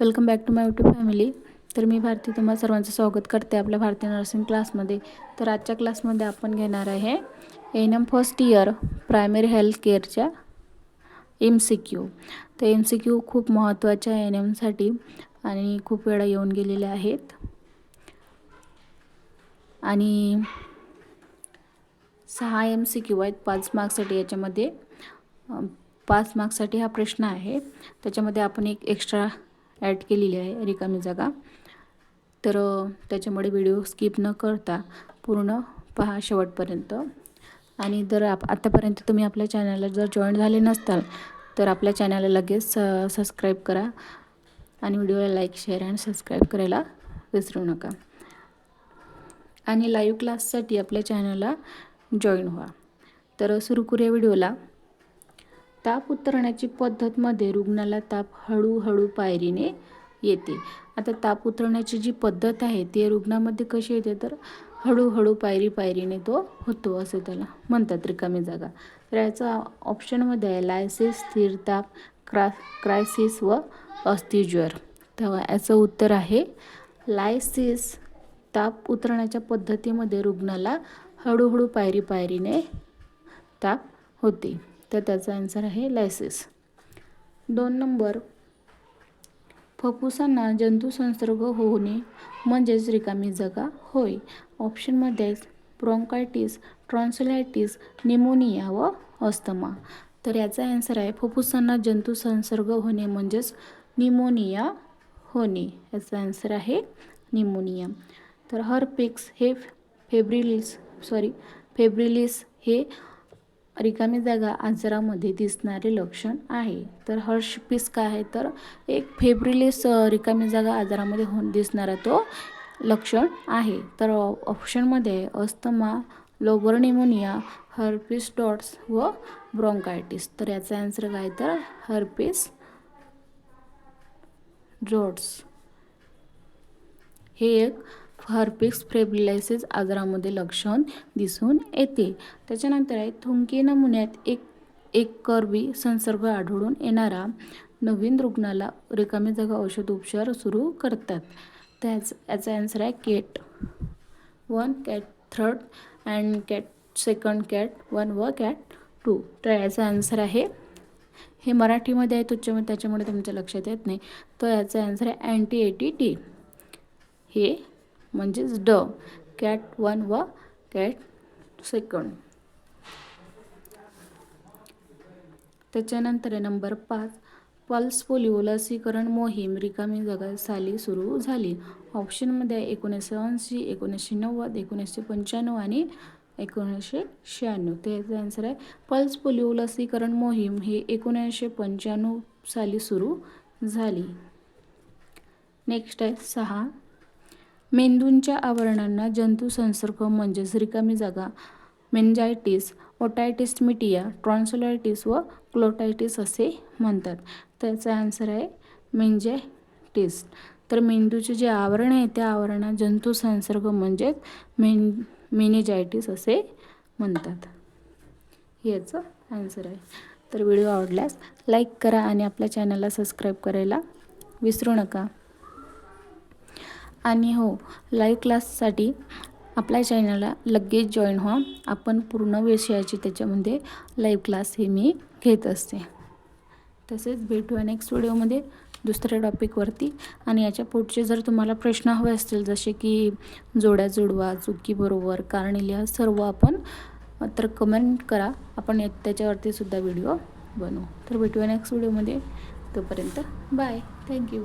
Welcome back to my YouTube family तर मी भारती तुम्हा सर्वांचं स्वागत करते आपल्या भारतीय नर्सिंग क्लासमध्ये तर आजच्या क्लासमध्ये आपण घेणार आहे N M first year primary health केअरच्या M C Q तर एम सी क्यू खूप महत्त्वाच्या आहे एन एमसाठी आणि खूप वेळा येऊन गेलेल्या आहेत. आणि सहा एम सी क्यू आहेत पाच मार्क्ससाठी याच्यामध्ये. पाच मार्क्ससाठी हा प्रश्न आहे. त्याच्यामध्ये आपण एक एक्स्ट्रा ॲड केलेली आहे रिकामी जागा. तर त्याच्यामुळे व्हिडिओ स्किप न करता पूर्ण पहा शेवटपर्यंत. आणि जर आप आत्तापर्यंत तुम्ही आपल्या चॅनलला जर जॉईन झाले नसताल तर आपल्या चॅनलला लगेच सबस्क्राईब करा आणि व्हिडिओला लाईक शेअर आणि सबस्क्राईब करायला विसरू नका. आणि लाईव्ह क्लाससाठी आपल्या चॅनलला जॉईन व्हा. तर सुरू करूया व्हिडिओला. ताप उतरण्याची पद्धतमध्ये रुग्णाला ताप हळूहळू पायरीने येते. आता ताप उतरण्याची जी पद्धत आहे ती रुग्णामध्ये कशी येते तर हळूहळू पायरी पायरीने तो होतो असं त्याला म्हणतात रिकामी जागा. तर याचा ऑप्शनमध्ये आहे लायसिस स्थिर ताप क्रा क्रायसिस व अस्थिज्वर तेव्हा याचं उत्तर आहे लायसिस ताप उतरण्याच्या पद्धतीमध्ये रुग्णाला हळूहळू पायरी पायरीने ताप होते. तर त्याचा आन्सर आहे लायसिस दोन नंबर. फुफ्फुसांना जंतुसंसर्ग होणे म्हणजेच रिकामी जागा होय. ऑप्शनमध्ये आहे ब्रॉन्कायटिस निमोनिया व अस्थमा तर याचा ॲन्सर आहे फुफ्फुसांना जंतुसंसर्ग होणे म्हणजेच निमोनिया होणे. याचा ॲन्सर आहे निमोनिया तर हर्पिक्स हे फेब्रिलिस सॉरी फेब्रिलिस हे रिकामी जागा आजारामध्ये दिसणारे लक्षण आहे. तर हर्ष पीस काय आहे? तर एक फेब्रिलिस रिकामी जागा आजारामध्ये होऊन दिसणारा तो लक्षण आहे. तर ऑप्शनमध्ये asthma lobar pneumonia herpes DOTS व ब्रॉन्कायटिस तर याचा आन्सर काय तर हर्पिस डॉट्स हे एक हर्पिक्स फ्रेब्रिलायसिस आजारामध्ये लक्षण दिसून येते. त्याच्यानंतर आहे थुंकी नमुन्यात एक एक कर्वी संसर्ग आढळून येणारा. नवीन रुग्णाला रिकामी जागा औषध उपचार सुरू करतात. त्याच याचा ॲन्सर आहे cat one cat third and cat second cat one व कॅट टू. तर याचा आन्सर आहे हे मराठीमध्ये आहे तुच्च त्याच्यामुळे तुमच्या लक्षात येत नाही. तर याचा आन्सर आहे अँटी एटी टी हे म्हणजेच ड. कॅट वन व कॅट सेकंड. त्याच्यानंतर आहे नंबर पाच. पल्स पोलिओ लसीकरण मोहीम रिकामी जागा साली सुरू झाली. ऑप्शनमध्ये एकोणीसशे ऐंशी एकोणीसशे नव्वद एकोणीसशे पंच्याण्णव आणि एकोणीसशे शहाण्णव. त्याचा आन्सर आहे. पल्स पोलिओ लसीकरण मोहीम ही एकोणीसशे पंच्याण्णव साली सुरू झाली. नेक्स्ट आहे सहा. मेंदूंच्या आवरणांना जंतुसंसर्ग म्हणजेच रिकामी जागा मेंजायटिस ओटायटिस मिटिया ट्रॉन्सोलायटिस व क्लोटायटिस असे म्हणतात. त्याचा आन्सर आहे मेंजायटिस. तर मेंदूचे जे आवरण आहे त्या आवरणात जंतुसंसर्ग म्हणजेच मेन मेनिजायटिस असे म्हणतात. याचं आन्सर आहे. तर व्हिडिओ आवडल्यास लाईक करा आणि आपल्या चॅनलला सबस्क्राईब करायला विसरू नका. आणि हो लाईव्ह क्लाससाठी आपल्या चॅनलला लगेच जॉईन व्हा. आपण पूर्ण विषयाची त्याच्यामध्ये लाईव्ह क्लास हे मी घेत असते. तसेच भेटूया नेक्स्ट व्हिडिओमध्ये दुसऱ्या टॉपिकवरती आणि याच्या पुढचे जर तुम्हाला प्रश्न हवे असतील जसे की जोड्या जोडवा चुकी बरोबर कारणे लिहा सर्व आपण तर कमेंट करा. आपण या- त्याच्यावरती सुद्धा व्हिडिओ बनवू. तर भेटूया नेक्स्ट व्हिडिओमध्ये तोपर्यंत बाय थँक्यू